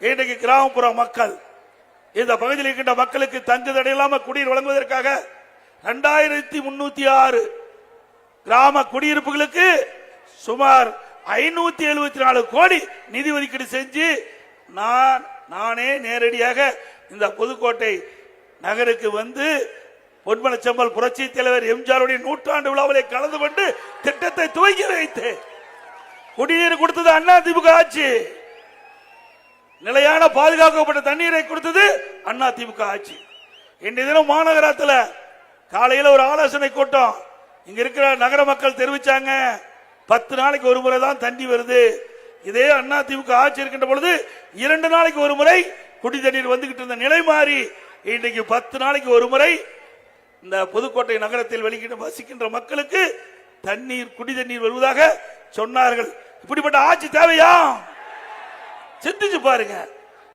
இன்றைக்கு கிராமப்புற மக்கள் இந்த பகுதியில் இருக்கின்ற மக்களுக்கு தங்கு தடையில்லாம குடிநீர் வழங்குவதற்காக இரண்டாயிரத்தி முன்னூத்தி ஆறு கிராம குடியிருப்புகளுக்கு சுமார் ஐநூத்தி எழுபத்தி நாலு கோடி நிதி ஒதுக்கீடு செஞ்சு நான் நானே நேரடியாக இந்த புதுக்கோட்டை நகருக்கு வந்து பொன்மனச்சம்பல் புரட்சி தலைவர் எம்ஜிஆருடைய நூற்றாண்டு விழாவிலே கலந்து கொண்டு திட்டத்தை துவங்கி வைத்து குடிநீர் கொடுத்தது அண்ணா திமுக ஆட்சி. நிலையான பாதுகாக்கப்பட்ட தண்ணீரை கொடுத்தது அண்ணா திமுக ஆட்சி. இன்றைய தினம் மாநகரத்தில் காலையில் ஒரு ஆலோசனை கூட்டம். இங்க இருக்கிற நகர மக்கள் தெரிவிச்சாங்க. பத்து நாளைக்கு ஒரு முறை தான் தண்ணி வருது. இதே அண்ணா திமுக ஆட்சி இருக்கின்ற பொழுது இரண்டு நாளைக்கு ஒரு முறை குடி தண்ணீர் வந்துகிட்டு இருந்த நிலை மாறி இன்றைக்கு பத்து நாளைக்கு ஒரு முறை இந்த புதுக்கோட்டை நகரத்தில் வெளிக்கிட்ட வசிக்கின்ற மக்களுக்கு தண்ணீர் குடி தண்ணீர் வருவதாக சொன்னார்கள். இப்படிப்பட்ட ஆட்சி தேவையா? சிந்திச்சு பாருங்க.